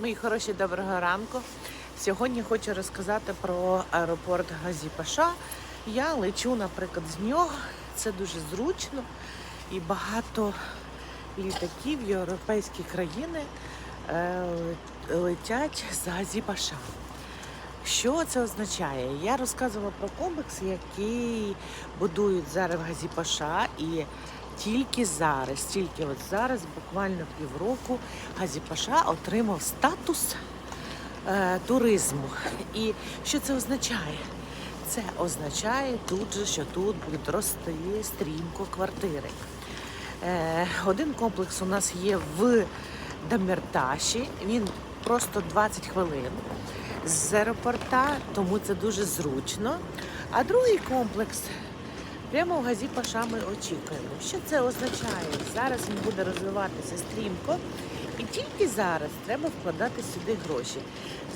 Мої хороші, доброго ранку. Сьогодні хочу розказати про аеропорт Газі-Паша. Я лечу, наприклад, з нього. Це дуже зручно і багато літаків європейські країни е, летять з Газі-Паша. Що це означає? Я розказувала про комплекс, який будують зараз в Газі-Паша, і тільки зараз, тільки от зараз, буквально півроку, Газі-Паша отримав статус е, туризму. І що це означає? Це означає тут же, що тут будуть рости стрімко квартири. Е, один комплекс у нас є в Дамірташі. Він просто 20 хвилин з аеропорта, тому це дуже зручно. А другий комплекс прямо в Газі Паша ми очікуємо. Що це означає? Зараз він буде розвиватися стрімко, і тільки зараз треба вкладати сюди гроші.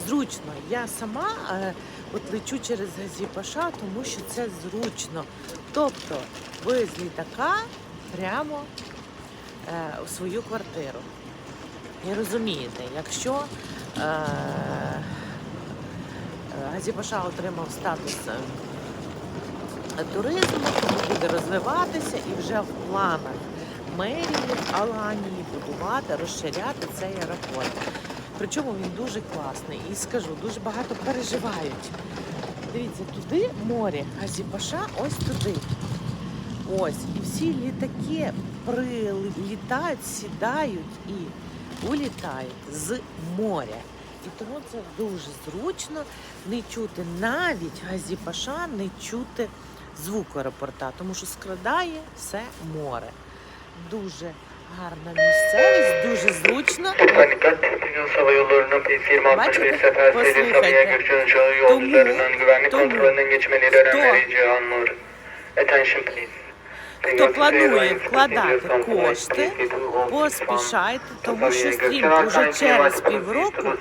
Зручно. Я сама е, от лечу через Газі Паша, тому що це зручно. Тобто ви з літака прямо е, у свою квартиру. І розумієте, якщо е, Газіпаша отримав статус е, туризму, буде розвиватися і вже в планах мерії Аланії будувати, розширяти цей аеропорт. Причому він дуже класний. І скажу, дуже багато переживають. Дивіться, туди море, Газіпаша ось туди. Ось, і всі літаки прилітають, сідають і улітають з моря. І тому це дуже зручно не чути навіть Газіпаша, не чути звуку аеропорта, тому що скрадає все море. Дуже гарна місцевість, дуже zручно. Panikler Türk Hava Yolları'nın P-26 Başka bir da sefer basın seri Sabiha kayıtları. Gökçen uçağı Tomu, yolcularının güvenlik tomu. kontrolünden geçmeleri Хто? önem verici anlar. Attention please. Хто планує вкладати кошти, поспішайте, тому що стрімко вже через півроку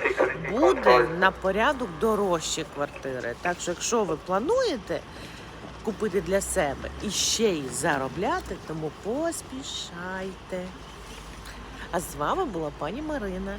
буде на порядок дорожчі квартири. Так що, якщо ви плануєте купити для себе і ще й заробляти, тому поспішайте. А з вами була пані Марина.